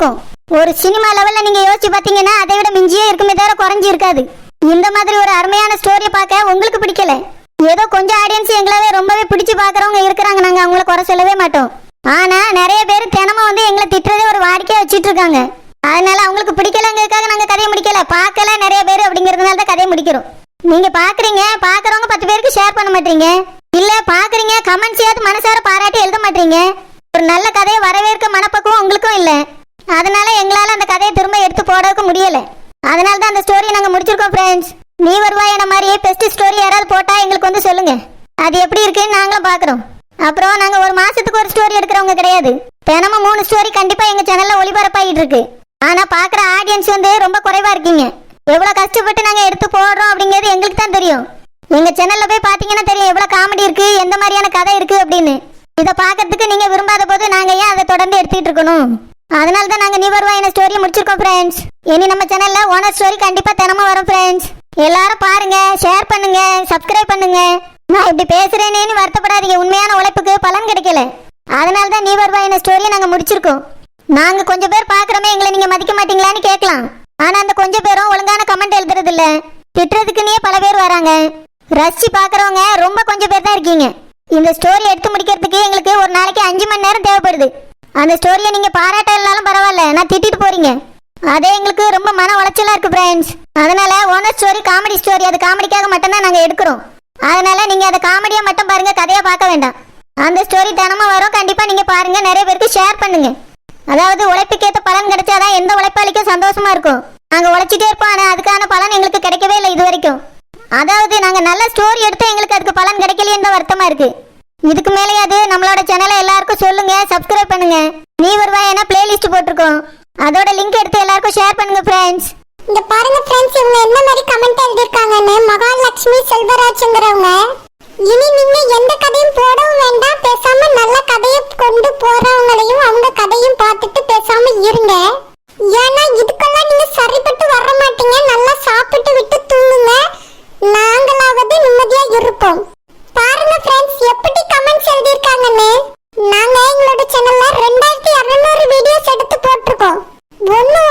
இருக்கும். ஒரு சினிமா லெவல்ல நீங்க யோசிச்சு பாத்தீங்கன்னா அதை விட மிஞ்சியே இருக்குமே தவிர குறைஞ்சி இருக்காது. இந்த மாதிரி ஒரு அருமையான ஸ்டோரியை பார்க்க உங்களுக்கு பிடிக்கல. ஏதோ கொஞ்சம் ஆடியன்ஸ் எங்களாவே ரொம்பவே பிடிச்சு பாக்குறவங்க இருக்கிறாங்க. நாங்க அவங்கள குறை சொல்லவே மாட்டோம். ஆனா நிறைய பேர் தினமும் வந்து எங்களை திட்டுறதே ஒரு வாடிக்கையா வச்சிட்டு இருக்காங்க. அதனால அவங்களுக்கு பிடிக்கலங்கிறதுக்காக நாங்க கதையை முடிக்கல. பார்க்கல நிறைய பேர் அப்படிங்கிறதுனால தான் கதையை முடிக்கிறோம். நீங்க பாக்குறீங்க பாக்குறவங்க பத்து பேருக்கு ஷேர் பண்ண மாட்டீங்க. இல்ல பாக்குறீங்க கமெண்ட்ஸையாவது மனசார பாராட்டி எழுத மாட்டீங்க. ஒரு நல்ல கதையை வரவேற்க மனப்பக்குவம் உங்களுக்கும் இல்லை. அதனால எங்களால் அந்த கதையை திரும்ப எடுத்து போடவுக்கு முடியல. அதனால தான் அந்த ஸ்டோரியை நாங்கள் முடிச்சிருக்கோம் ஃப்ரெண்ட்ஸ் நீ வருவாய் என்ன மாதிரி பெஸ்ட் ஸ்டோரி யாராவது போட்டால் எங்களுக்கு வந்து சொல்லுங்க. அது எப்படி இருக்குன்னு நாங்களும் பார்க்குறோம் அப்புறம் நாங்கள் ஒரு மாதத்துக்கு ஒரு ஸ்டோரி எடுக்கிறவங்க கிடையாது. தினமும் மூணு ஸ்டோரி கண்டிப்பாக எங்கள் சேனலில் ஒளிபரப்பாகிட்டு இருக்கு. ஆனால் பார்க்குற ஆடியன்ஸ் வந்து ரொம்ப குறைவாக இருக்கீங்க. எவ்வளோ கஷ்டப்பட்டு நாங்கள் எடுத்து போடுறோம் அப்படிங்கிறது எங்களுக்கு தான் தெரியும். எங்கள் சேனலில் போய் பார்த்தீங்கன்னா தெரியும் எவ்வளோ காமெடி இருக்குது எந்த மாதிரியான கதை இருக்குது அப்படின்னு. இதை பார்க்கறதுக்கு நீங்கள் விரும்பாத போது நாங்கள் ஏன் அதை தொடர்ந்து எடுத்துக்கிட்டு இருக்கணும்? அதனால தான் நாங்க நீ வருவா என்ன முடிச்சிருக்கோம் ஃப்ரெண்ட்ஸ் இனி நம்ம சேனல்ல ஓனர் ஸ்டோரி கண்டிப்பா தினமும் வரும் ஃப்ரெண்ட்ஸ் எல்லாரும் பாருங்க ஷேர் பண்ணுங்க சப்ஸ்கிரைப் பண்ணுங்க. நான் இப்படி பேசுறேனேன்னு வருத்தப்படாதீங்க. உண்மையான உழைப்புக்கு பலன் கிடைக்கல. அதனால தான் நீ வருவா என்ன ஸ்டோரியை நாங்க முடிச்சிருக்கோம். நாங்க கொஞ்சம் பேர் பாக்குறோமே எங்களை நீங்க மதிக்க மாட்டீங்களான்னு கேட்கலாம். ஆனா அந்த கொஞ்சம் பேரும் ஒழுங்கான கமெண்ட் எழுதுறது இல்ல திட்டுறதுக்குன்னே பல பேர் வராங்க. ரசிச்சு பாக்குறவங்க ரொம்ப கொஞ்சம் பேர் தான் இருக்கீங்க. இந்த ஸ்டோரி எடுத்து முடிக்கிறதுக்கு எங்களுக்கு ஒரு நாளைக்கு அஞ்சு மணி நேரம் தேவைப்படுது. அந்த ஸ்டோரியை நீங்க பாராட்டலனாலும் பரவாயில்ல. நான் திட்டிட்டு போறீங்க. அதே எங்களுக்கு ரொம்ப மன உளைச்சலாக இருக்குது ஃப்ரெண்ட்ஸ் அதனால் ஓனர் ஸ்டோரி காமெடி ஸ்டோரி அது காமெடிக்காக மட்டும்தான் நாங்கள் எடுக்கிறோம். அதனால் நீங்கள் அதை காமெடியாக மட்டும் பாருங்கள் கதையை பார்க்க வேண்டாம். அந்த ஸ்டோரி தினமும் வரும். கண்டிப்பாக நீங்கள் பாருங்கள் நிறைய பேருக்கு ஷேர் பண்ணுங்கள் அதாவது உழைப்புக்கேற்ற பலன் கிடைச்சாதான் எந்த உழைப்பாளிக்கும் சந்தோஷமாக இருக்கும். நாங்கள் உழைச்சிட்டே இருப்போம் ஆனால் அதுக்கான பலன் எங்களுக்கு கிடைக்கவே இல்லை இது வரைக்கும் அதாவது நாங்கள் நல்ல ஸ்டோரி எடுத்து எங்களுக்கு அதுக்கு பலன் கிடைக்கலையே தான் வருத்தமாக இருக்குது இதுக்கு மேலேயாவது நம்மளோட சேனலை எல்லாருக்கும் சொல்லுங்க சப்ஸ்கிரைப் பண்ணுங்க. நீ வருவா ஏன்னா பிளேலிஸ்ட் போட்டிருக்கோம். அதோட லிங்க் எடுத்து எல்லாருக்கும் ஷேர் பண்ணுங்க ஃப்ரெண்ட்ஸ் இந்த பாருங்க ஃப்ரெண்ட்ஸ் இவங்க என்ன மாதிரி கமெண்ட் எழுதிருக்காங்கன்னு மகாலட்சுமி செல்வராஜ்ங்கிறவங்க. இனி நீங்க எந்த கதையும் போடவும் வேண்டாம் பேசாம நல்ல கதையை கொண்டு போறவங்களையும் அவங்க கதையும் பார்த்துட்டு பேசாம இருங்க ஏன்னா இதுக்கெல்லாம் நீங்க சரிப்பட்டு வர மாட்டீங்க நல்லா சாப்பிட்டு விட்டு தூங்குங்க நாங்களாவது நிம்மதியா இருப்போம் பாருங்க ஃப்ரெண்ட்ஸ் எப்படி கமெண்ட்ஸ் எழுதியிருக்காங்கன்னு நாங்க எங்களோட சேனல்ல ரெண்டாயிரத்தி இருநூறு வீடியோஸ் எடுத்து போட்டிருக்கோம்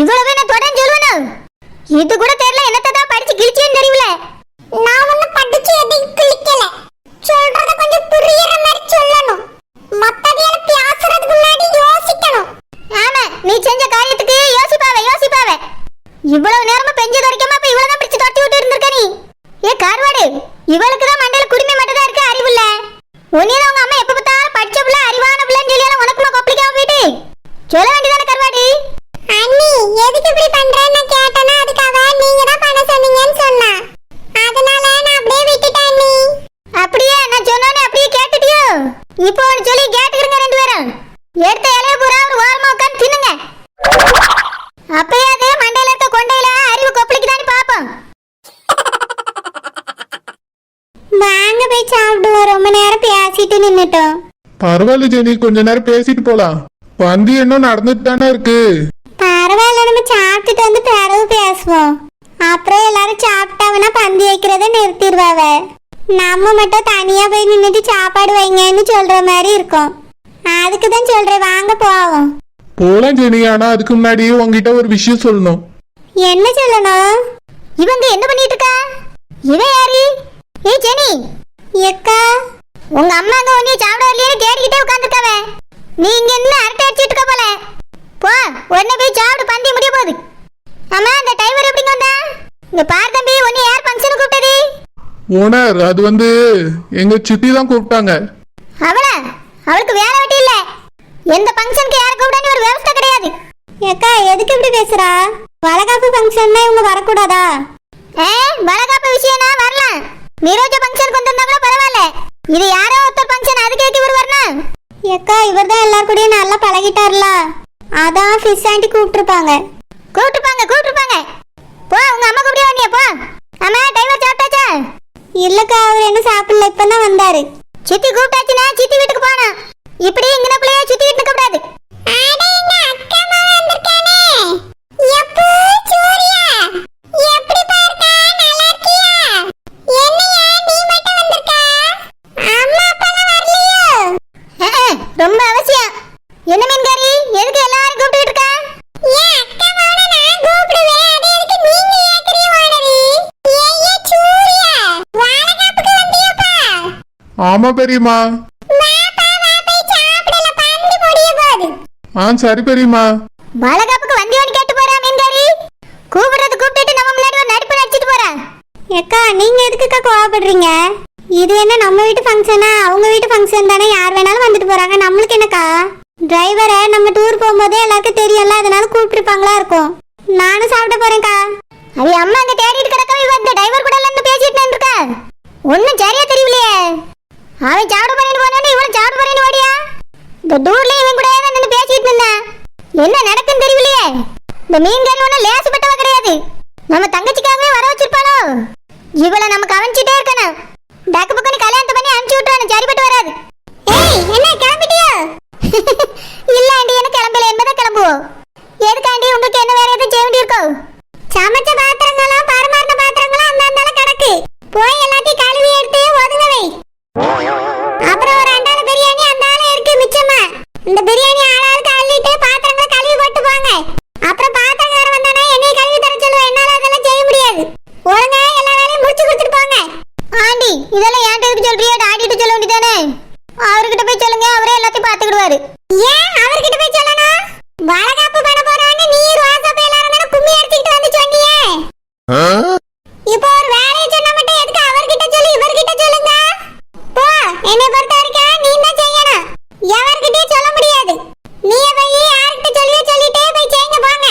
இவ்வளவு நான் தொடர்ந்து சொல்லுவேனா? இது கூட பரவாயில்ல ஜெனி கொஞ்ச நேரம் பேசிட்டு போலாம். வந்து இன்னும் நடந்துட்டு தானே இருக்கு. பரவாயில்ல நம்ம சாப்பிட்டுட்டு வந்து பிறகு பேசுவோம். அப்புறம் எல்லாரும் சாப்பிட்டாங்கன்னா பந்தி வைக்கிறத நிறுத்திடுவாவ. நம்ம மட்டும் தனியா போய் நின்றுட்டு சாப்பாடு வைங்கன்னு சொல்ற மாதிரி இருக்கும். அதுக்கு தான் சொல்றேன் வாங்க போவோம். போலாம் ஜெனி ஆனா அதுக்கு முன்னாடி உங்ககிட்ட ஒரு விஷயம் சொல்லணும். என்ன சொல்லணும்? இவங்க என்ன பண்ணிட்டு இருக்கா? இவன் யாரு? ஏ ஜெனி. எக்கா. உங்க அம்மா அங்க உன்னைய சாப்பிட வரலையே தேடிக்கிட்டே உட்காந்துருக்காவே நீங்க என்ன அரட்டை அடிச்சிட்டு போல. போ உடனே போய் சாப்பிட்டு பந்தி முடிய போகுது. அம்மா அந்த டைவர் எப்படிங்க வந்தா? இங்க பார் தம்பி உன்னை யார் ஃபங்க்ஷனுக்கு கூப்பிட்டது? ஓனர் அது வந்து எங்க சித்தி தான் கூப்பிட்டாங்க. அவளா? அவளுக்கு வேற வட்டி இல்ல. எந்த ஃபங்க்ஷனுக்கு யார் கூப்பிடன்னு ஒரு வியவஸ்தை கிடையாது. ஏக்கா எதுக்கு இப்படி பேசுறா? வளகாப்பு ஃபங்க்ஷன்னா இவங்க வரக்கூடாதா? ஏ வளகாப்பு விஷயம்னா வரலாம். நீரோஜ ஃபங்க்ஷனுக்கு கொண்டு கூட பரவாயில்ல. இது யாரோ ஒருத்தர் ஃபங்க்ஷன் அது எதுக்கு இவர் வரணும் ஏக்கா இவர் தான் எல்லார் கூடயும் நல்லா பழகிட்டார்ல. அதான் ஃபிஷ் ஆண்டி கூப்பிட்டுருப்பாங்க. கூப்பிட்டுருப்பாங்க கூப்பிட்டுருப்பாங்க. போ உங்க அம்மா கூப்பிடியா நீ போ. அம்மா டிரைவர் சாப்பிட்டாச்சா இல்லக்கா அவர் என்ன சாப்பிடல இப்போ தான் வந்தாரு. சித்தி கூப்பிட்டாச்சுனா சித்தி வீட்டுக்கு போனோம் இப்படி இங்கன பிள்ளைய சித்தி வீட்டுக்கு கூடாது அட எங்க வந்திருக்கானே? ஆமா பெரியம்மா. ஆ சரி பெரியம்மா. வளகாப்புக்கு வந்தியோன்னு கேட்டு போறா மீன்காரி. கூப்பிடுறது கூப்பிட்டுட்டு நம்ம முன்னாடி ஒரு நடிப்பு நடிச்சிட்டு போறா. அக்கா நீங்க எதுக்குக்கா கோவப்படுறீங்க? இது என்ன நம்ம வீட்டு ஃபங்க்ஷனா அவங்க வீட்டு ஃபங்க்ஷன் தானே? யார் வேணாலும் வந்துட்டு போறாங்க. நம்மளுக்கு என்னக்கா? டிரைவரை நம்ம டூர் போகும்போதே எல்லாருக்கும் தெரியும்ல அதனால கூப்பிட்டுருப்பாங்களா இருக்கும். நானும் சாப்பிட போறேன்க்கா. அவ அம்மா அங்க தேடிட்டு கிடக்க இவ இந்த டிரைவர் கூட இருந்து பேசிட்டு இருக்கா ஒண்ணும் சரியா தெரியலையே அவன் சாப்பிட பண்ணிட்டு போனோன்னு இவன் சாப்பிட பண்ணிட்டு ஓடியா இந்த டூர்ல இவன் கூட தான் நின்று பேசிட்டு இருந்தா என்ன நடக்குன்னு தெரியலையே. இந்த மீன்காரி ஒன்றும் லேசுப்பட்டவ கிடையாது. நம்ம தங்கச்சிக்காகவே வர வச்சிருப்பாளோ? இவளை நம்ம கவனிச்சுட்டே இருக்கணும். டக்கு பக்கம் கல்யாணத்தை பண்ணி அனுப்பிச்சு விட்டுறானு சரிப்பட்டு வராது. ஏய் என்ன கிளம்பிட்டியோ இல்ல ஆண்டி என்ன கிளம்பல என்பதை கிளம்புவோம் எதுக்காண்டி உங்களுக்கு என்ன வேற எதுவும் செய்ய வேண்டியிருக்கோ சமைச்ச பாத்திரங்களும் பரிமாறின பாத்திரங்களும் அந்த அந்தால கிடக்கு போய் எல்லாத்தையும் கழுவி எடுத்து ஒதுங்க வை அப்புறம் ஒரு அண்டால பிரியாணி அந்த ஆள இருக்கு மிச்சமா இந்த பிரியாணி ஆளாளுக்கு அள்ளிட்டு பாத்திரங்களை கழுவி போட்டு போங்க அப்புறம் பாத்திரக்கார வந்தானா என்னைய கழுவி தர சொல்லுவேன் என்னால அதெல்லாம் செய்ய முடியாது ஒழுங்கா எல்லா வேலையும் முடிச்சு கொடுத்துட்டு போங்க ஆண்டி இதெல்லாம் ஏன்ட்ட எதுக்கு சொல்றியோ டாடிட்ட சொல்ல வேண்டியதானே அவர்கிட்ட போய் சொல்லுங்க அவரே எல்லாத்தையும் பாத்துக்கிடுவாரு ஏன் அவர்கிட்ட போய் சொல்லணும் வளகாப்பு பண்ண போறான்னு நீ ரோசா எல்லாரும் தானே கும்மி அடிச்சுக்கிட்டு வந்து சொன்னியே இப்போ ஒரு வேலையை சொன்னா மட்டும் எதுக்கு அவர்கிட்ட சொல்லி இவர்கிட்ட சொல்லுங்க போ என்னை பொறுத்த வரைக்கும் நீ தான் செய்யணும் எவர்கிட்டயும் சொல்ல முடியாது நீ போய் யார்கிட்ட சொல்லியோ சொல்லிட்டே போய் செய்யுங்க போங்க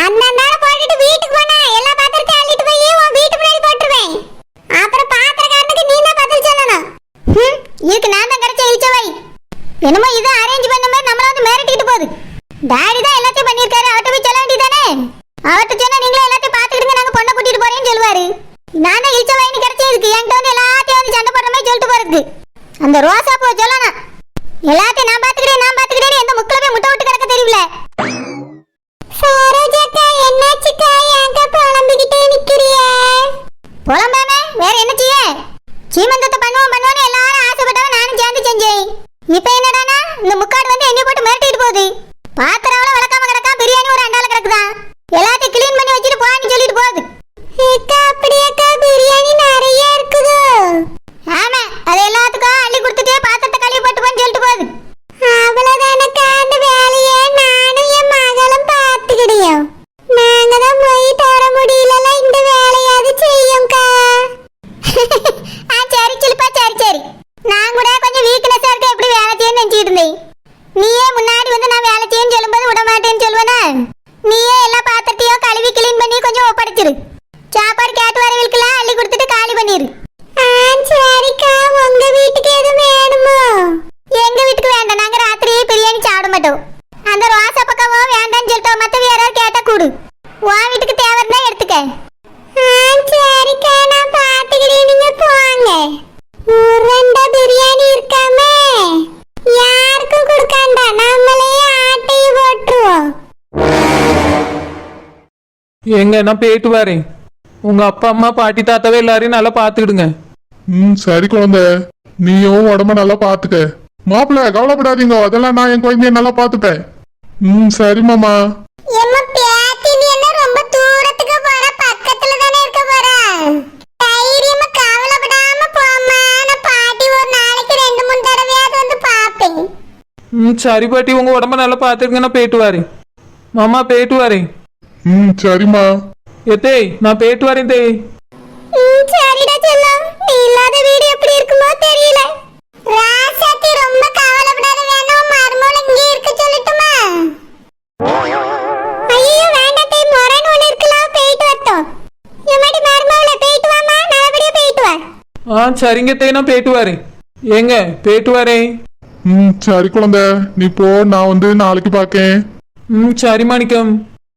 அந்த நேரம் போட்டுட்டு வீட்டுக்கு போனா எல்லா பாத்திரத்தையும் அள்ளிட்டு போய் உன் வீட்டு முன்னாடி போட்டுருவேன் அப்புறம் பாத்திரக்காரனுக்கு நீ தான் பதில் சொல்லணும் ஹம், இதுக்கு நான் தான் கிடைச்ச இழிச்சவை என்னமோ இதை அரேஞ்ச் பண்ண மாதிரி நம்மள வந்து மிரட்டிக்கிட்டு போகுது டாடி தான் எல்லாத்தையும் பண்ணியிருக்காரு அவர்கிட்ட போய் சொல்ல வேண்டியதானே அவர்கிட்ட சொன்னா நீங்களே எல்லாத்தையும் பாத்துக்கிடுங்க நாங்க பொண்ணை கூட்டிட்டு போறேன்னு சொல்லுவாரு. நான் தான் இழிச்சவைன்னு கிடைச்சதுக்கு என்கிட்ட வந்து எல்லாத்தையும் வந்து சண்டை போடுற மாதிரி சொல்லிட்டு போறதுக்கு. அந்த ரோசா பூ சொல்லணும். எல்லாத்தையும் நான் பாத்துக்கிறேன் நான் பாத்துக்கிறேன் எந்த முக்கில போய் முட்டை விட்டு கிடக்க தெரியல. சரோஜாக்கா என்னாச்சுக்கா? புலம்பிக்கிட்டே நிக்கிறியே? புலம்பாம வேற என்ன செய்ய? சீமந்தத்தை பண்ணுவோம் பண்ணுவோம்னு எல்லாரும் ஆசைப்பட்டவன் நானும் சேர்ந்து செஞ்சேன். இப்ப என்னடானா இந்த முக்காடு வந்து என்னை போட்டு மிரட்டிட்டு போகுது. பாத்திரம் அவ்வளோ விளக்காம கிடக்கா பிரியாணி ஒரு அண்டால கிடக்குதான் எல்லாத்தையும் க்ளீன் பண்ணி வச்சுட்டு போன்னு சொல்லிட்டு போகுது அக்கா அப்படியாக்கா பிரியாணி நிறைய இருக்குது ஆமா அது எல்லாத்துக்கும் அள்ளி கொடுத்துட்டு பாத்திரத்தை கழுவி போட்டு போன்னு சொல்லிட்டு போகுது அவ்வளவுதானக்கா அந்த வேலையை நானும் என் மகளும் பார்த்துக்கிடியோம் நாங்க தான் போய் தர முடியலல இந்த வேலையாவது செய்யும்க்கா ஆ சரி சிலிப்பா சரி சரி நான் கூட கொஞ்சம் வீக்னஸா இருக்க எப்படி வேலை செய்யணும்னு நினைச்சிட்டு இருந்தேன் நீயே முன்னாடி வந்து நான் வேலை செய்யன்னு சொல்லும்போது விட மாட்டேன்னு சொல்லுவேனா நீயே எல்லா பாத்திரத்தையும் கழுவி கிளீன் பண்ணி கொஞ்சம் ஒப்படைச்சிரு சாப்பாடு கேட்டு வரவங்களுக்கெல்லாம் அள்ளி கொடுத்துட்டு காலி பண்ணிரு ஆ சரிக்கா உங்க வீட்டுக்கு எதுவும் வேணுமோ எங்க வீட்டுக்கு வேண்டாம் நாங்க ராத்திரியே பிரியாணி சாப்பிட மாட்டோம் அந்த ரோசா பக்கமும் வேண்டாம்னு சொல்லிட்டோம் மத்த யாராவது கேட்டா கூடு உன் வீட்டுக்கு தேவை இருந்தா எடுத்துக்க ஆ சரிக்கா நான் பார்த்துக்கிறேன் நீங்க போங்க உருண்டை பிரியாணி இருக்காமே யாருக்கும் கொடுக்காண்டா நம்மளே ஆட்டையை போட்டுருவோம் எங்க நான் போயிட்டு வரேன். உங்க அப்பா அம்மா பாட்டி தாத்தாவே எல்லாரையும் நல்லா பாத்துக்கிடுங்க ம் சரி குழந்தை. நீயும் உடம்ப நல்லா பாத்துக்க மாப்பிள்ள கவலைப்படாதீங்க. அதெல்லாம் நான் என் குழந்தைய நல்லா பாத்துப்பேன் ம் சரி மாமா. எம்மா பேத்தி நீ என்ன ரொம்ப தூரத்துக்கு போற? பக்கத்துல தானே இருக்க போற? தைரியமா கவலைப்படாம போம்மா. நான் பாட்டி ஒரு நாளைக்கு ரெண்டு மூணு தடவையாவது வந்து பாப்பேன் ம் சரி பாட்டி உங்க உடம்ப நல்லா பாத்துக்கிங்க நான் போயிட்டு வரேன். மாமா போயிட்டு வரேன். ம் சரிம்மா. எத்தே நான் போயிட்டு வரேன் ம், சரிடா செல்லம் நீ இல்லாத வீடு எப்படி இருக்குமோ தெரியல. ராசாத்தி ரொம்ப கவலைப்படாத வேணும் மருமகள் இங்கே இருக்க சொல்லட்டுமா? ஐயோ வேண்டாத்தை முறைன்னு ஒன்று இருக்கலாம் போயிட்டு வரட்டும். எம்மாடி மருமகளை போயிட்டு வாமா நல்லபடியா போயிட்டு வா. ஆ சரிங்க தேய் நான் போயிட்டு வரேன். ஏங்க போயிட்டு வரேன். ம் சரி குழந்தை நீ போ நான் வந்து நாளைக்கு பார்க்கேன். ம் சரி மாணிக்கம்